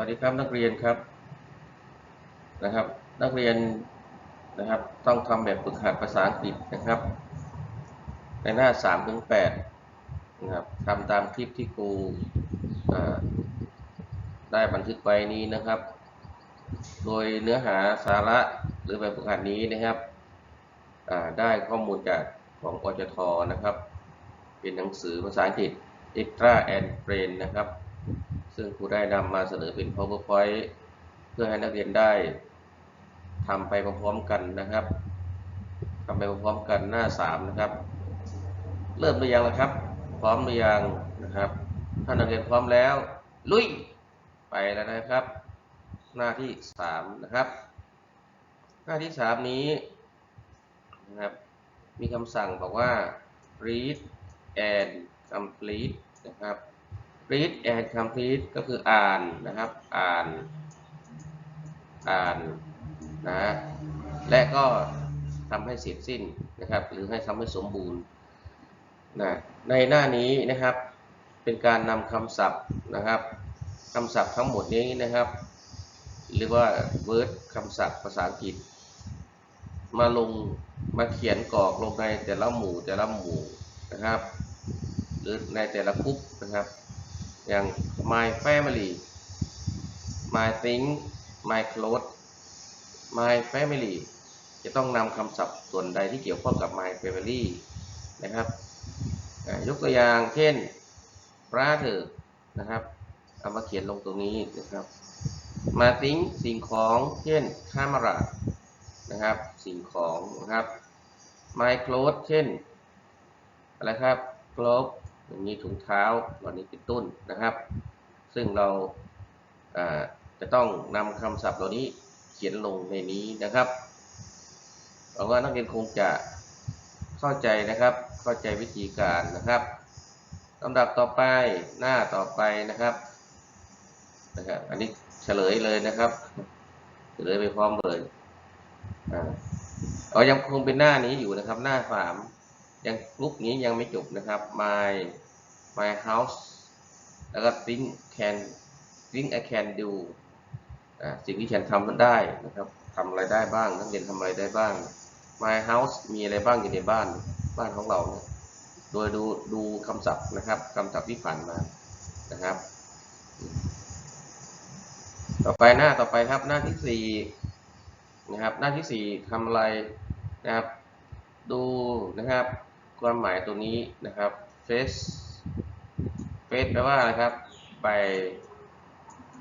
วัสดีครับนักเรียนครับนะครับ นักเรียนนะครับต้องทำแบบฝึกหัดภาษาอังกฤษนะครับ ในหน้า3ถึง8นะครับทำตามคลิปที่ครูได้บันทึกไว้นี้นะครับ โดยเนื้อหาสาระหรือแบบฝึกหัดนี้นะครับได้ข้อมูลจากของปจทนะครับ เป็นหนังสือภาษาอังกฤษ Extra and Brain นะครับ ซึ่งครูได้นำมาเสนอเป็น PowerPoint เพื่อให้นักเรียนได้ทำไปพร้อมๆกันนะครับทำไปพร้อมๆกันหน้า 3 นะครับ เริ่มหรือยังล่ะครับ พร้อมหรือยังนะครับ ถ้านักเรียนพร้อมแล้ว ลุย ไปแล้วนะครับ หน้าที่ 3 นะครับ หน้าที่ 3 นี้นะครับ มีคำสั่งบอกว่า read and complete นะครับ read and complete ก็คืออ่านนะครับ อ่าน อ่านนะ และก็ทำให้เสร็จสิ้นนะครับ หรือให้ทำให้สมบูรณ์นะในหน้านี้นะครับ เป็นการนำคำศัพท์นะครับคำศัพท์ทั้งหมดนี้นะครับ หรือว่า word คำศัพท์ภาษาอังกฤษ มาลงมาเขียนกรอกลงในแต่ละหมู่แต่ละหมู่นะครับ หรือในแต่ละกรุ๊ปนะครับ อย่าง my family my thing my clothes my family จะต้องนำคำศัพท์ส่วนใดที่เกี่ยวข้องกับ my family นะครับยกตัวอย่างเช่น brother นะครับเอามาเขียนลงตรงนี้นะครับ my thing สิ่งของเช่น camera นะครับ สิ่งของนะครับ my clothes เช่นอะไรครับ glove อย่างนี้ถุงเท้าวันนี้เป็นต้นนะครับ ซึ่งเราจะต้องนำคำศัพท์เหล่านี้เขียนลงในนี้นะครับหวังว่านักเรียนคงจะเข้าใจนะครับ เข้าใจวิธีการนะครับลำดับต่อไปหน้าต่อไปนะครับนะครับ อันนี้เฉลยเลยนะครับ เฉลยไปพร้อมเลยอ่าเอายังคงเป็นหน้านี้อยู่นะครับ หน้าสามยังกรุ๊ปนี้ยังไม่จบนะครับ my my house แล้วก็ think can think I can do สิ่งที่ฉันทำได้นะครับทำอะไรได้บ้างนักเรียนทำอะไรได้บ้าง my house มีอะไรบ้างอยู่ในบ้านบ้านของเราเนี่ยโดยดูดูคำศัพท์นะครับคำศัพท์ที่ผ่านมานะครับ ต่อไปหน้าต่อไปครับหน้าที่สี่นะครับหน้าที่สี่ทำอะไรนะครับ ดูนะครับ ความหมายตัวนี้นะครับ face face แปลว่าอะไรครับ ใบ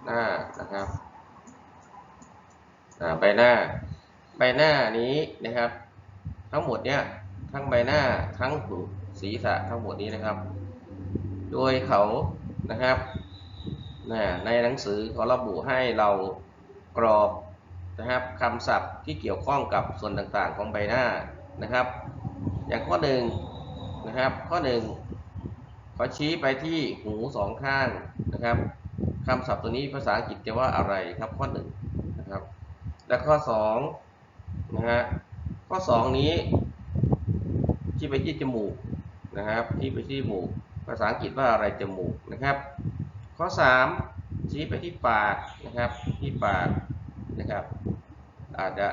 หน้านะครับใบหน้า ใบหน้านี้นะครับ ทั้งหมดเนี่ยทั้งใบหน้าทั้งหูศีรษะทั้งหมดนี้นะครับ โดยเขานะครับในหนังสือเขาระบุให้เรากรอกนะครับคำศัพท์ที่เกี่ยวข้องกับส่วนต่างๆของใบหน้านะครับ อย่างข้อหนึ่งนะครับ ข้อหนึ่ง เขาชี้ไปที่หูสองข้างนะครับคำศัพท์ตัวนี้ภาษาอังกฤษจะว่าอะไรครับข้อหนึ่งนะครับ และข้อสองนะฮะข้อสองนี้ชี้ไปที่จมูกนะครับชี้ไปที่จมูก ภาษาอังกฤษว่าอะไรจมูกนะครับ ข้อสามชี้ไปที่ปากนะครับที่ปากนะครับ อาจจะ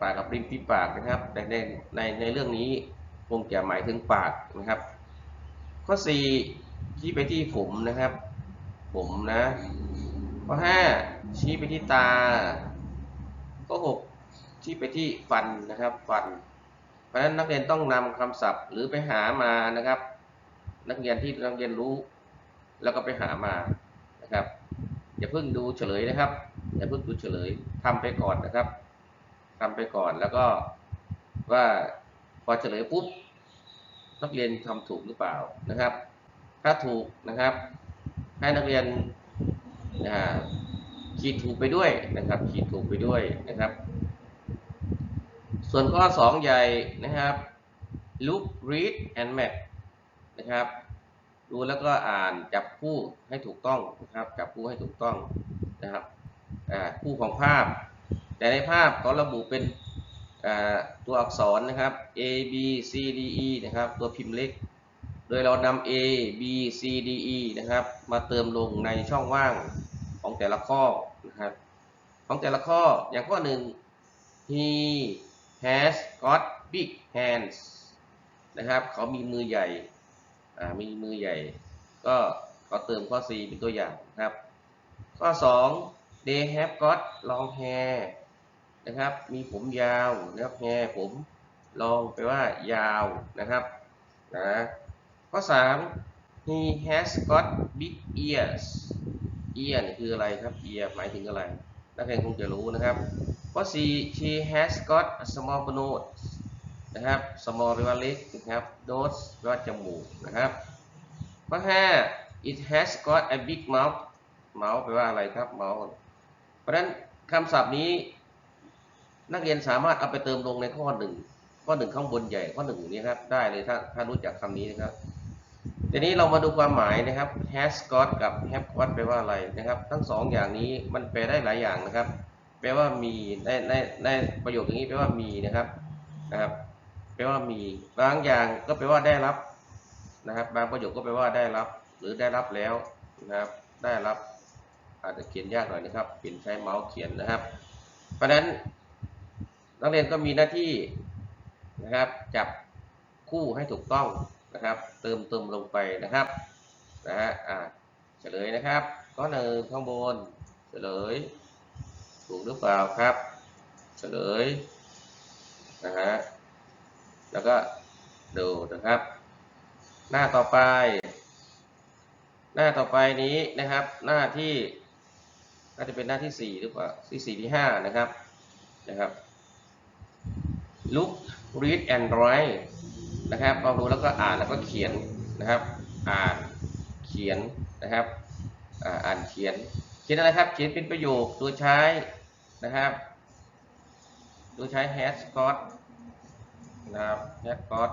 ปากกับริมฝีปากนะครับแต่ในในในเรื่องนี้คงจะหมายถึงปากนะครับ ข้อสี่ชี้ไปที่ผมนะครับ ผมนะ ข้อห้าชี้ไปที่ตา ข้อหกชี้ไปที่ฟันนะครับ ฟัน เพราะฉะนั้นนักเรียนต้องนำคำศัพท์หรือไปหามานะครับ นักเรียนที่นักเรียนรู้ แล้วก็ไปหามานะครับอย่าเพิ่งดูเฉลยนะครับอย่าเพิ่งดูเฉลยทำไปก่อนนะครับทำไปก่อนแล้วก็ว่าพอเฉลยปุ๊บ นักเรียนทำถูกหรือเปล่านะครับ ถ้าถูกนะครับ ให้นักเรียนขีดถูกไปด้วยนะครับ ขีดถูกไปด้วยนะครับ ส่วนข้อสองใหญ่นะครับ look read and match นะครับดูแล้วก็อ่านจับคู่ให้ถูกต้องนะครับจับคู่ให้ถูกต้องนะครับคู่ของภาพ แต่ในภาพเขาระบุเป็น ตัวอักษรนะครับ A B C D E นะครับ ตัวพิมพ์เล็ก โดยเรานำ A B C D E นะครับ มาเติมลงในช่องว่างของแต่ละข้อนะครับ ของแต่ละข้ออย่างข้อหนึ่ง he has got big hands นะครับ เขามีมือใหญ่ มีมือใหญ่ ก็เขาเติมข้อ C เป็นตัวอย่างนะครับ ข้อ 2 they have got long hair นะครับ มีผมยาวนะครับ hair ผม long แปว่ายาวนะครับนะข้อ 3 he has got big ears ear คืออะไรครับ ear หมายถึงอะไร นักเรียนคงจะรู้นะครับข้อ 4 she has got a small nose นะครับ small แปลว่าเล็กนะครับ nose แปลว่าจมูกนะครับ ข้อ 5 it has got a big mouth mouth แปลว่าอะไรครับ mouth เพราะฉะนั้นคำศัพท์นี้ นักเรียนสามารถเอาไปเติมลงในข้อหนึ่งข้อหนึ่งข้างบนใหญ่ข้อหนึ่งนี้ครับ ได้เลยถ้าถ้ารู้จักคำนี้นะครับทีนี้เรามาดูความหมายนะครับ has got กับ have got แปลว่าอะไรนะครับ ทั้งสองอย่างนี้มันแปลได้หลายอย่างนะครับ แปลว่ามีในในในประโยคอย่างนี้แปลว่ามีนะครับนะครับ แปลว่ามีบางอย่างก็แปลว่าได้รับนะครับ บางประโยคก็แปลว่าได้รับ หรือได้รับแล้วนะครับ ได้รับอาจจะเขียนยากหน่อยนะครับเปลี่ยนใช้เมาส์เขียนนะครับ เพราะฉะนั้น นักเรียนก็มีหน้าที่นะครับ จับคู่ให้ถูกต้องนะครับ เติมเติมลงไปนะครับนะฮะอ่าเฉลยนะครับข้อหนึ่งข้างบนเฉลย ถูกหรือเปล่าครับเฉลยนะฮะแล้วก็ดูนะครับ หน้าต่อไป หน้าต่อไปนี้นะครับ หน้าที่น่าจะเป็นหน้าที่สี่หรือเปล่าที่สี่ที่ห้านะครับนะครับ look read and write นะครับลองดูแล้วก็อ่านแล้วก็เขียนนะครับ อ่านเขียนนะครับอ่านเขียน เขียนอะไรครับ เขียนเป็นประโยคโดยใช้นะครับ โดยใช้ has got นะครับ has got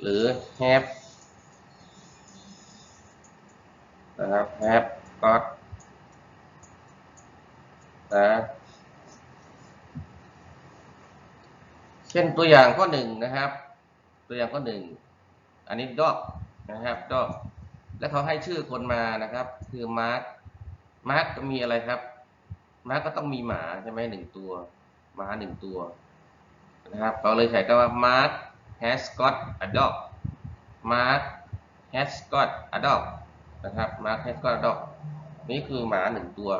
หรือ have นะครับ have got นะ เช่นตัวอย่างข้อหนึ่งนะครับ ตัวอย่างข้อหนึ่งอันนี้ dog นะครับ dog แล้วเขาให้ชื่อคนมานะครับ คือ mark mark ก็มีอะไรครับ mark ก็ต้องมีหมาใช่ไหมหนึ่งตัวหมาหนึ่งตัวนะครับเราเลยใช้คำว่า mark has got a dog mark has got a dog นะครับ mark has got a dog นี่คือหมาหนึ่งตัว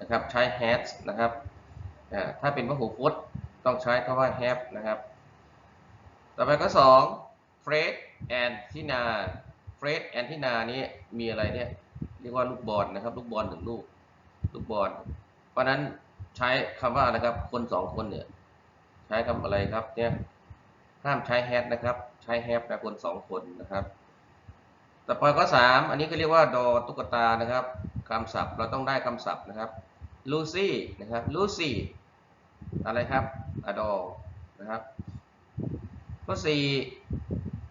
นะครับ ใช้ has นะครับ ถ้าเป็นพหูพจน์ ต้องใช้คำว่า have นะครับ ต่อไปก็สอง Fred and Tina Fred and Tina นี้มีอะไรเนี่ยเรียกว่าลูกบอลนะครับ ลูกบอลหนึ่งลูก ลูกบอล เพราะนั้นใช้คำว่าอะไรครับ คนสองคนเนี่ย ใช้คำอะไรครับเนี่ยห้ามใช้ had นะครับ ใช้ have นะคนสองคนนะครับต่อไปก็สามอันนี้ก็เรียกว่าดอตุ๊กตานะครับคำศัพท์เราต้องได้คำศัพท์นะครับ Lucy นะครับ Lucy อะไรครับ a d o นะครับข้อสี่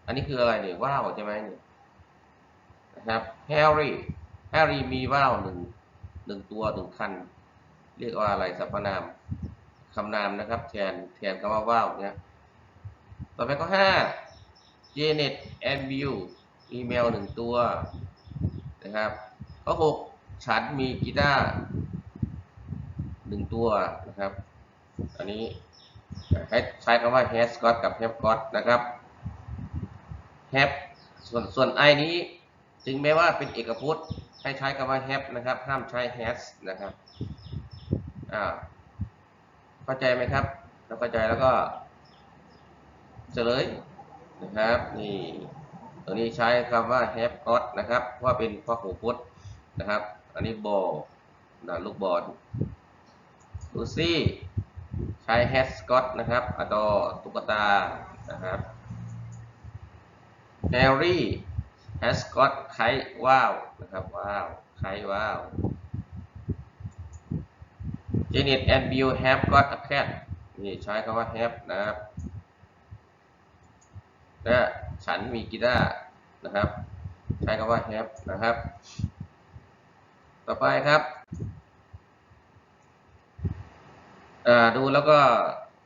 อันนี้คืออะไรเนี่ยว้าวใช่ไหมเนี่ยนะครับ Harry Harry มีว้าวหนึ่งหนึ่งตัวหนึ่งคัน เรียกว่าอะไรสรรพนามคำนามนะครับแทนแทนคำว่าว้าวเนี่ยต่อไปก็ห้า Janet and Bill อีเมลหนึ่งตัวนะครับข้อหกฉันมีกีตาร์หนึ่งตัวนะครับ อันนี้ใช้คำว่า has got กับ have got นะครับ have ส่วนส่วน i นี้ถึงแม้ว่าเป็นเอกพจน์ให้ใช้คำว่า have นะครับ ห้ามใช้ has นะครับอ่าเข้าใจไหมครับถ้าเข้าใจแล้วก็เฉลยนะครับนี่ตัวนี้ใช้คำว่า have got นะครับว่าเป็นพหูพจน์นะครับ อันนี้ ball นะลูกบอล Lucy ใช้ has got นะครับ adore ตุ๊กตานะครับ Harry has got ไข่ว้าวนะครับว้าวไข่ว้าว Janet and Bill have got a cat นี่ใช้คำว่า have นะครับและฉันมีกีตาร์นะครับ ใช้คำว่า have นะครับ ต่อไปครับ ดูแล้วก็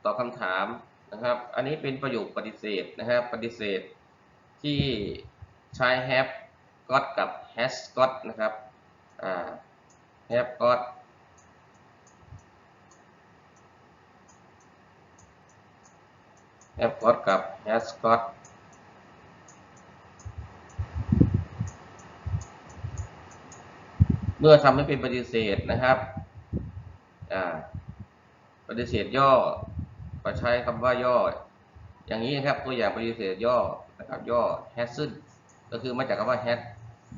ตอบคำถามนะครับ อันนี้เป็นประโยคปฏิเสธนะครับ ปฏิเสธที่ใช้ have got กับ has got นะครับ have got have got กับ has got เมื่อทำให้เป็นปฏิเสธนะครับ อ่า ฏิเสธย่อก็ใช้คำว่าย่อ อย่างนี้นะครับตัวอย่างปฏิเสธย่อนะครับย่อ hasn't ก็คือมาจากคำว่า has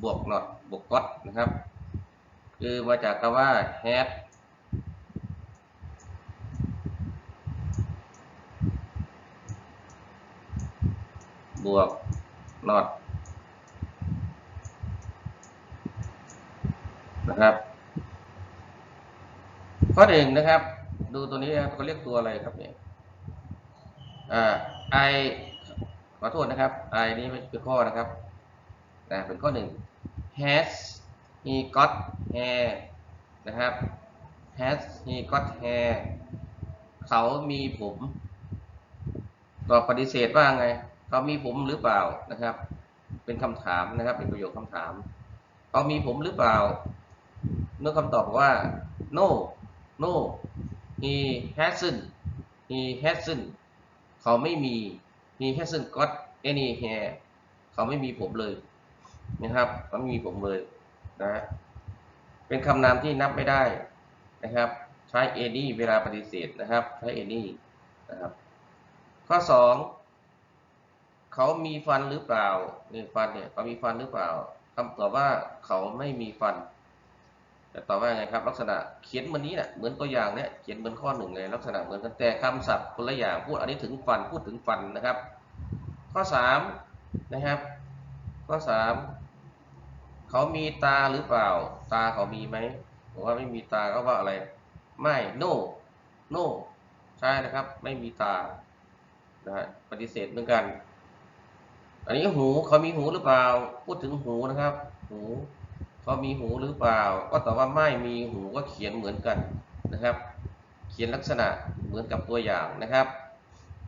บวก not บวก got นะครับ คือมาจากคำว่า has บวก not นะครับข้อหนึ่งนะครับ ดูตัวนี้นะครับเขาเรียกตัวอะไรครับเนี่ยอ่า I ขอโทษนะครับ I นี่เป็นข้อนะครับนะเป็นข้อหนึ่ง has he got hair นะครับ has he got hair เขามีผม ตอบปฏิเสธว่าไง เขามีผมหรือเปล่านะครับ เป็นคำถามนะครับ เป็นประโยคคำถาม เขามีผมหรือเปล่า เมื่อคำตอบว่า no no he hasn't he hasn't เขาไม่มี he hasn't got any hair เขาไม่มีผมเลยนะครับเขาไม่มีผมเลยนะเป็นคำนามที่นับไม่ได้นะครับใช้ any เวลาปฏิเสธนะครับใช้ any นะครับข้อสองเขามีฟันหรือเปล่านี่ฟันเนี่ยเขามีฟันหรือเปล่าคำตอบว่าเขาไม่มีฟัน จะตอบว่าไงครับ ลักษณะเขียนเหมือนนี้แหละเหมือนตัวอย่างเนี่ยเขียนเหมือนข้อหนึ่งเลยลักษณะเหมือนกันแต่คำศัพท์คนละอย่างพูดอันนี้ถึงฟันพูดถึงฟันนะครับ ข้อสามนะครับข้อสามเขามีตาหรือเปล่า ตาเขามีไหมบอกว่าไม่มีตาก็ว่าอะไร ไม่ no no ใช่นะครับ ไม่มีตานะฮะปฏิเสธเหมือนกัน อันนี้หูเขามีหูหรือเปล่า พูดถึงหูนะครับ หู เขามีหูหรือเปล่า ก็ตอบว่าไม่มีหูก็เขียนเหมือนกันนะครับ เขียนลักษณะเหมือนกับตัวอย่างนะครับ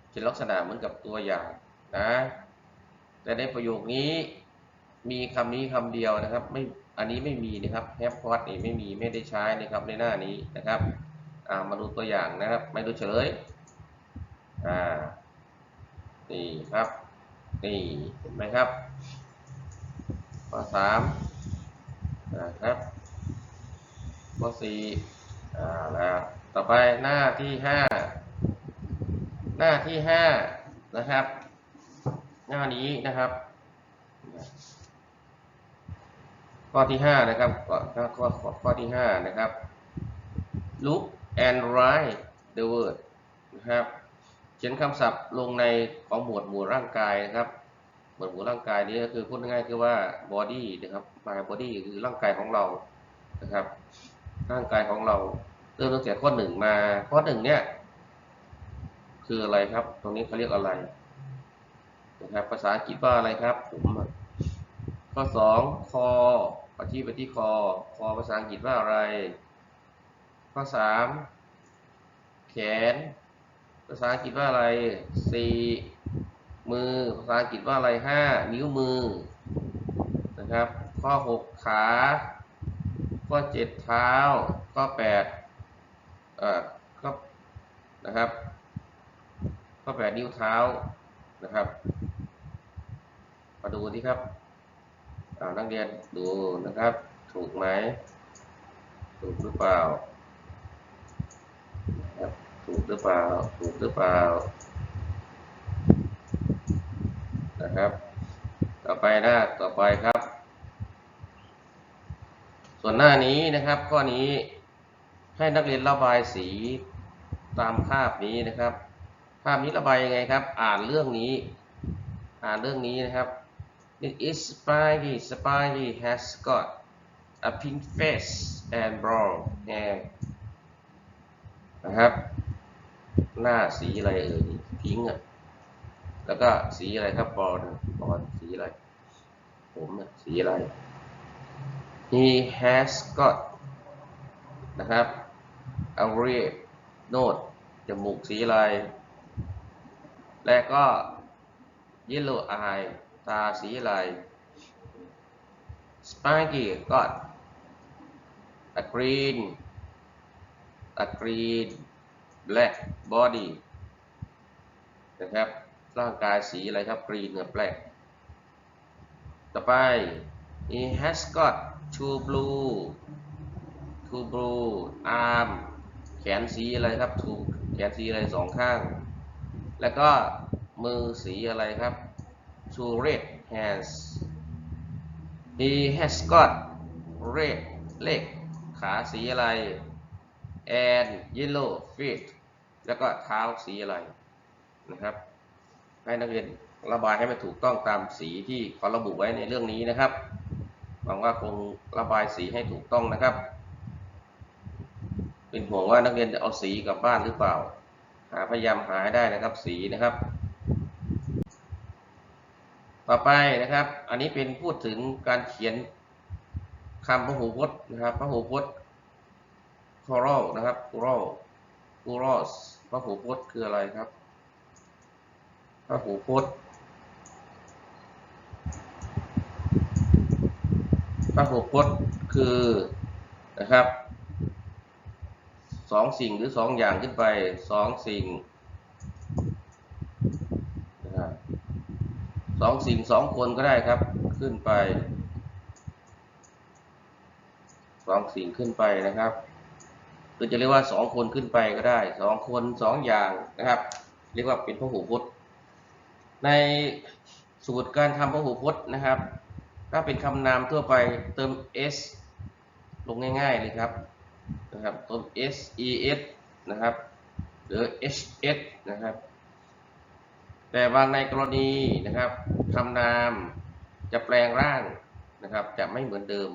เขียนลักษณะเหมือนกับตัวอย่างนะแต่ในประโยคนี้มีคำนี้คำเดียวนะครับ ไม่อันนี้ไม่มีนะครับ have got นี่ไม่มีไม่ได้ใช้นะครับในหน้านี้นะครับอ่ามาดูตัวอย่างนะครับไม่ดูเฉลยอ่านี่ครับนี่เห็นไหมครับข้อสาม นะครับข้อสี่อ่าแล้วต่อไปหน้าที่ห้าหน้าที่ห้านะครับ หน้านี้นะครับข้อที่ห้านะครับข้อข้อข้อข้อที่ห้านะครับ look and write the word นะครับ เขียนคำศัพท์ลงในของหมวดหมู่ร่างกายนะครับ หมวดหมู่ร่างกายนี้ก็คือพูดง่ายๆคือว่า body นะครับ my body คือร่างกายของเรานะครับ ร่างกายของเราเริ่มตั้งแต่ข้อหนึ่งมาข้อหนึ่งเนี่ยคืออะไรครับ ตรงนี้เขาเรียกอะไรนะครับภาษาอังกฤษว่าอะไรครับผมข้อสองคอปฏิไปที่คอคอภาษาอังกฤษว่าอะไร ข้อสามแขน ภาษาอังกฤษว่าอะไรสี่ มือภาษาอังกฤษว่าอะไรห้านิ้วมือนะครับ ข้อหกขา ข้อเจ็ดเท้า ข้อแปดเอ่อข้อนะครับ ข้อแปดนิ้วเท้านะครับ มาดูที่ครับนักเรียนดูนะครับ ถูกไหมถูกหรือเปล่า ถูกหรือเปล่า ถูกหรือเปล่า นะครับ ต่อไปหน้าต่อไปครับ ส่วนหน้านี้นะครับ ข้อนี้ให้นักเรียนระบายสีตามภาพนี้นะครับ ภาพนี้ระบายยังไงครับ อ่านเรื่องนี้ อ่านเรื่องนี้นะครับ It is Spidey. Spidey has got a pink face and brown hair. นะครับ หน้าสีอะไรเอ่ยพิงค์อะ แล้วก็สีอะไรครับบอลบอลสีอะไร ผมสีอะไร He has got นะครับ a red nose จมูกสีอะไร และก็ yellow eye ตาสีอะไร Sparky got a green a green black body นะครับ ร่างกายสีอะไรครับ green กับ black ต่อไป he has got two blue two blue arm แขนสีอะไรครับ two แขนสีอะไรสองข้าง แล้วก็มือสีอะไรครับ two red hands he has got red leg ขาสีอะไร and yellow feet แล้วก็เท้าสีอะไรนะครับ ให้นักเรียนระบายให้มันถูกต้องตามสีที่เขาระบุไว้ในเรื่องนี้นะครับหวังว่าคงระบายสีให้ถูกต้องนะครับ เป็นห่วงว่านักเรียนจะเอาสีกลับบ้านหรือเปล่า หาพยายามหาให้ได้นะครับสีนะครับ ต่อไปนะครับ อันนี้เป็นพูดถึงการเขียนคำพหูพจน์นะครับพหูพจน์ plural นะครับ plural plurals พหูพจน์คืออะไรครับ พระหูพจน์พระหูพจน์คือนะครับสองสิ่งหรือสองอย่างขึ้นไปสองสิ่งสองสิ่งสองคนก็ได้ครับขึ้นไปสองสิ่งขึ้นไปนะครับหรือจะเรียกว่าสองคนขึ้นไปก็ได้สองคนสองอย่างนะครับ เรียกว่าเป็นพหูพจน์ ในสูตรการทำพหูพจน์นะครับ ถ้าเป็นคำนามทั่วไปเติม s ลงง่ายๆเลยครับนะครับเติม s e s นะครับ หรือ h s นะครับ แต่บางในกรณีนะครับคำนามจะแปลงร่างนะครับ จะไม่เหมือนเดิม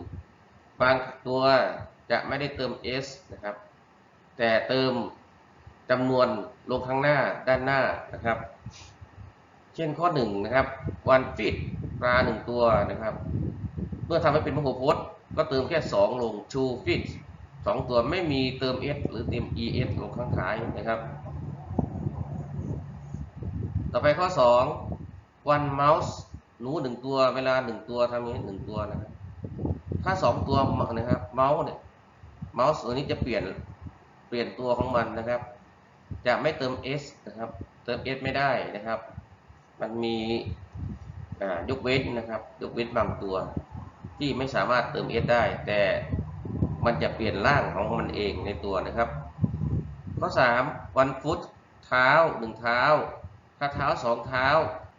บางตัวจะไม่ได้เติม s นะครับ แต่เติมจำนวนลงข้างหน้าด้านหน้านะครับ เช่นข้อหนึ่งนะครับ one fit ปลาหนึ่งตัวนะครับ เมื่อทำให้เป็นพหูพจน์ ก็เติมแค่สองลง two fit สองตัวไม่มีเติม s หรือเติม es ลงข้างท้ายนะครับ ต่อไปข้อสอง one mouse หนูหนึ่งตัวเวลาหนึ่งตัวทำย่างนี้หนึ่งตัวนะครับ ถ้าสองตัวนะครับเมาส์เนี่ยเมาส์ตัวนี้จะเปลี่ยนเปลี่ยนตัวของมันนะครับ จะไม่เติม s นะครับ เติม s ไม่ได้นะครับ มันมียกเว้นนะครับยกเว้นบางตัวที่ไม่สามารถเติม s ได้ แต่มันจะเปลี่ยนร่างของมันเองในตัวนะครับ ข้อ 3 one foot เท้าหนึ่งเท้า ถ้าเท้าสองเท้า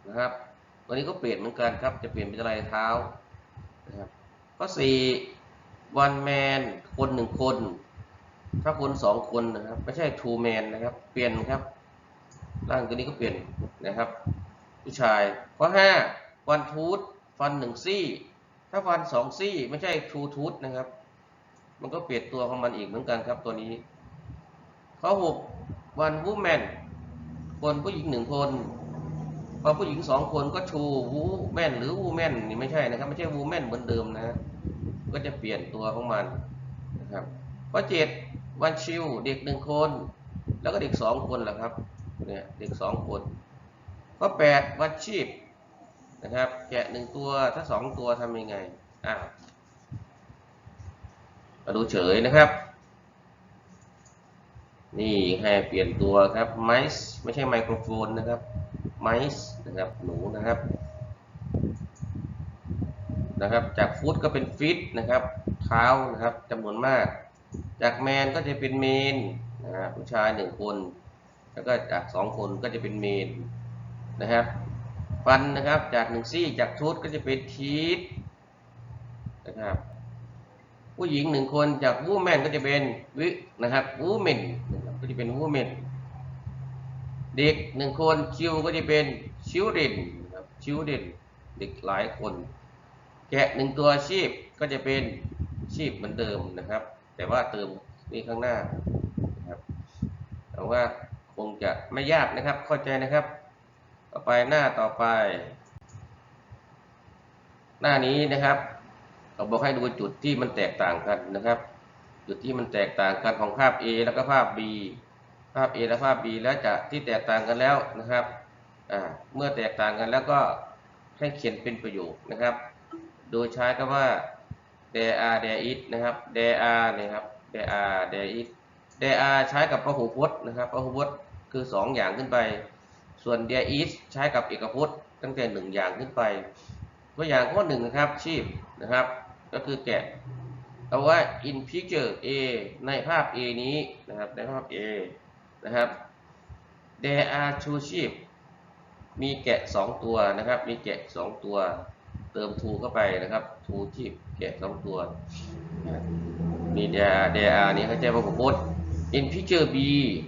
นะครับตัวนี้ก็เปลี่ยนเหมือนกันครับ จะเปลี่ยนเป็นอะไรเท้านะครับข้อ 4 one man คนหนึ่งคน ถ้าคนสองคนนะครับ ไม่ใช่ two man นะครับ เปลี่ยนครับ ร่างตัวนี้ก็เปลี่ยนนะครับ ผู้ชาย ข้อ5วันทูธฟันหนึ่งซี่ ถ้าฟันสองซี่ไม่ใช่ทูทูธนะครับ มันก็เปลี่ยนตัวของมันอีกเหมือนกันครับตัวนี้ ข้อ6วันวูแมนคนผู้หญิงหนึ่งคนพอผู้หญิงสองคนก็ชูวูแมนหรือวูแมนนี่ไม่ใช่นะครับ ไม่ใช่วูแมนเหมือนเดิมนะ ก็จะเปลี่ยนตัวของมันนะครับข้อ7วันชิวเด็กหนึ่งคน แล้วก็เด็กสองคนแหละครับเนี่ยเด็กสองคน ข้อ8วันชีพนะครับ แกะหนึ่งตัวถ้าสองตัวทำยังไงอ่ามาดูเฉยนะครับ นี่ให้เปลี่ยนตัวครับไมส์ไม่ใช่ไมโครโฟนนะครับไมส์นะครับหนูนะครับนะครับ จากฟุตก็เป็นฟิตนะครับเท้านะครับจำนวนมาก จากแมนก็จะเป็นเมนนะฮะผู้ชายหนึ่งคน แล้วก็จากสองคนก็จะเป็นเมน นะครับฟันนะครับจากหนึ่งซี่จากชุดก็จะเป็นทีทนะครับผู้หญิงหนึ่งคนจากวูแมนก็จะเป็นวินะครับวูแมนก็จะเป็นวูแมนเด็กหนึ่งคนคิวก็จะเป็นชิวเดนนะครับชิวเดนเด็กหลายคน แกะหนึ่งตัวชีพก็จะเป็นชีพเหมือนเดิมนะครับ แต่ว่าเติมนี่ข้างหน้านะครับแต่ว่าคงจะไม่ยากนะครับเข้าใจนะครับ ต่อไปหน้าต่อไป หน้านี้นะครับเราบอกให้ดูจุดที่มันแตกต่างกันนะครับ จุดที่มันแตกต่างกันของภาพ A แล้วก็ภาพ B ภาพ A และภาพ B แล้วจะที่แตกต่างกันแล้วนะครับเมื่อแตกต่างกันแล้วก็ให้เขียนเป็นประโยคนะครับ โดยใช้คำว่า there are there is นะครับ there are นะครับ there are there is there are ใช้กับพหูพจน์นะครับพหูพจน์คือสองอย่างขึ้นไป ส่วน there is ใช้กับเอกพจน์ ตั้งแต่หนึ่งอย่างขึ้นไปตัวอย่างข้อหนึ่งนะครับชีพนะครับ ก็คือแกะเอาว่า in picture A ในภาพ A นี้นะครับในภาพ A นะครับ there are two sheep มีแกะสองตัวนะครับ มีแกะสองตัว เติม to เข้าไปนะครับ to ที่แกะสองตัวมี there there are นี่เขาใจว่าผมพูด in picture B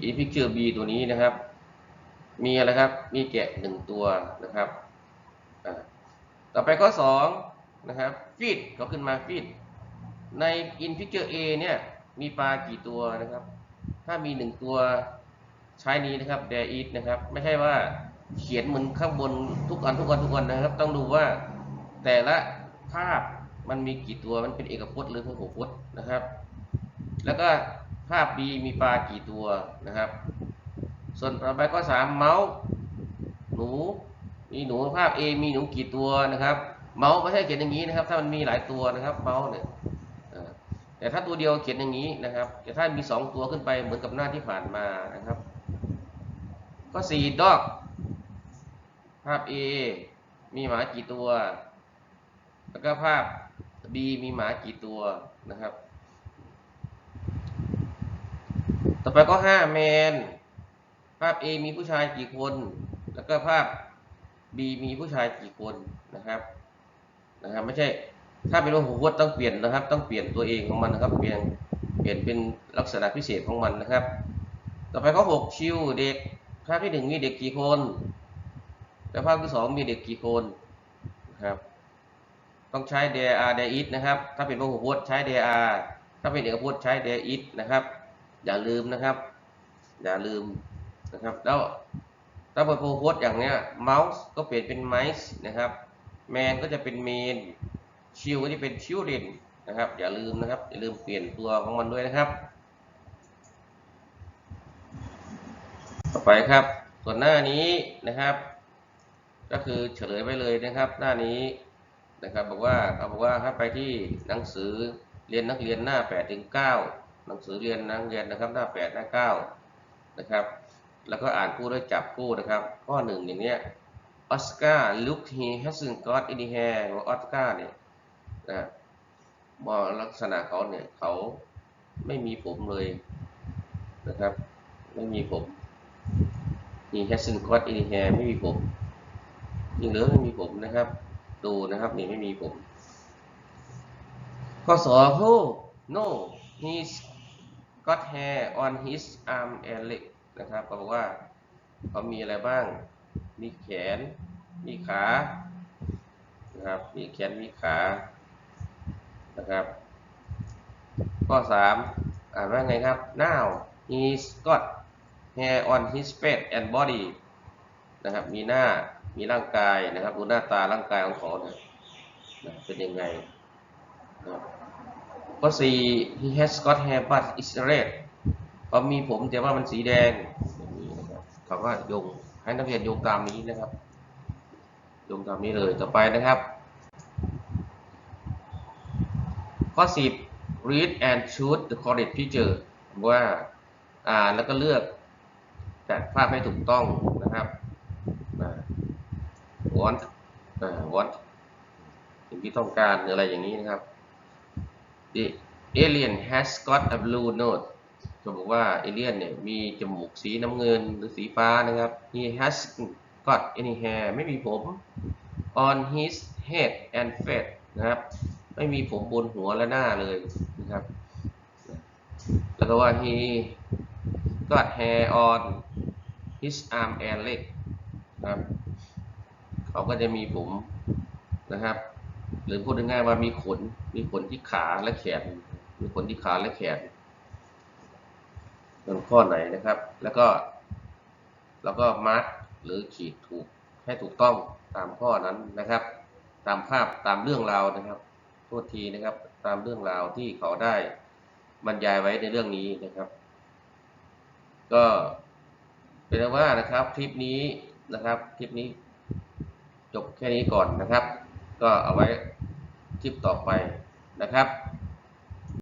in picture B ตัวนี้นะครับ มีอะไรครับ มีแกะหนึ่งตัวนะครับต่อไปข้อสองนะครับ feed เขาขึ้นมา feed ใน in picture A เนี่ยมีปลากี่ตัวนะครับ ถ้ามีหนึ่งตัวใช้นี้นะครับ there is นะครับ ไม่ใช่ว่าเขียนเหมือนข้างบนทุกอันทุกอันทุกอันนะครับ ต้องดูว่าแต่ละภาพมันมีกี่ตัวมันเป็นเอกพจน์หรือพหูพจน์นะครับ แล้วก็ภาพ B มีปลากี่ตัวนะครับ ส่วนต่อไปข้อสามเมาส์หนู มีหนูภาพ A มีหนูกี่ตัวนะครับ เมาส์ไม่ใช่เขียนอย่างนี้นะครับ ถ้ามันมีหลายตัวนะครับ เมาส์เนี่ยแต่ถ้าตัวเดียวเขียนอย่างนี้นะครับ แต่ถ้ามีสองตัวขึ้นไปเหมือนกับหน้าที่ผ่านมานะครับข้อสี่ดอกภาพ A มีหมากี่ตัว แล้วก็ภาพ B มีหมากี่ตัวนะครับ ต่อไปก็ห้าแมน ภาพ A มีผู้ชายกี่คน แล้วก็ภาพ B มีผู้ชายกี่คนนะครับนะครับ ไม่ใช่ถ้าเป็นว่าหูพจน์ต้องเปลี่ยนนะครับ ต้องเปลี่ยนตัวเองของมันนะครับ เปลี่ยนเปลี่ยนเป็นลักษณะพิเศษของมันนะครับ ต่อไปข้อหกชิวเด็กภาพที่หนึ่งมีเด็กกี่คนแล้วภาพที่สองมีเด็กกี่คนนะครับต้องใช้ there are there is นะครับ ถ้าเป็นพหูพจน์ใช้ there are ถ้าเป็นเอกพจน์ใช้ there is นะครับ อย่าลืมนะครับ อย่าลืม นะครับ แล้วถ้าเป็นพหูพจน์อย่างเนี้ย mouse ก็เปลี่ยนเป็น mice นะครับ man ก็จะเป็น main child ก็จะเป็น children นะครับ อย่าลืมนะครับ อย่าลืมเปลี่ยนตัวของมันด้วยนะครับ ต่อไปครับ ส่วนหน้านี้นะครับ ก็คือเฉลยไว้เลยนะครับ หน้านี้นะครับ บอกว่าเขาบอกว่าให้ไปที่หนังสือเรียนนักเรียนหน้า8ถึง9หนังสือเรียนนักเรียนนะครับหน้า8หน้า9นะครับ แล้วก็อ่านคู่ด้วยจับคู่นะครับ ข้อหนึ่งอย่างเนี้ยออสการ์ look he hasn't got any hair ว่าออสการ์เนี่ยนะมองลักษณะเขาเนี่ยเขาไม่มีผมเลยนะครับ ไม่มีผม he hasn't got any hair ไม่มีผมจริงหรือไม่มีผมนะครับ ดูนะครับนี่ไม่มีผม ข้อสอง who no he's got hair on his arm and leg นะครับก็บอกว่าเขามีอะไรบ้าง มีแขน มีขานะครับมีแขนมีขานะครับ ข้อสามอ่านว่าไงครับ now he's got hair on his face and body นะครับมีหน้ามีร่างกายนะครับดูหน้าตาร่างกายของเขาเนี่ยนะเป็นยังไงนะข้อสี่ he has got hair but it's red เขามีผมแต่ว่ามันสีแดงอย่างนี้นะครับเขาก็โยงให้นักเรียนโยงตามนี้นะครับโยงตามนี้เลยต่อไปนะครับ ข้อสิบ read and choose the correct picture ว่าอ่าแล้วก็เลือกจัดภาพให้ถูกต้องนะครับอ่า want อ่า want สิ่งที่ต้องการหรืออะไรอย่างนี้นะครับ the alien has got a blue nose จะบอกว่าเอเลียนเนี่ยมีจมูกสีน้ำเงินหรือสีฟ้านะครับ he has got any hair ไม่มีผม on his head and face นะครับ ไม่มีผมบนหัวและหน้าเลยนะครับ แล้วก็ว่า he got hair on his arm and leg นะครับเขาก็จะมีผมนะครับ หรือพูดง่ายๆว่ามีขน มีขนที่ขาและแขน มีขนที่ขาและแขน เป็นข้อไหนนะครับ แล้วก็แล้วก็มาร์กหรือขีดถูกให้ถูกต้องตามข้อนั้นนะครับ ตามภาพตามเรื่องราวนะครับโทษทีนะครับ ตามเรื่องราวที่เขาได้บรรยายไว้ในเรื่องนี้นะครับ ก็เป็นว่านะครับคลิปนี้นะครับคลิปนี้จบแค่นี้ก่อนนะครับ ก็เอาไว้คลิปต่อไปนะครับ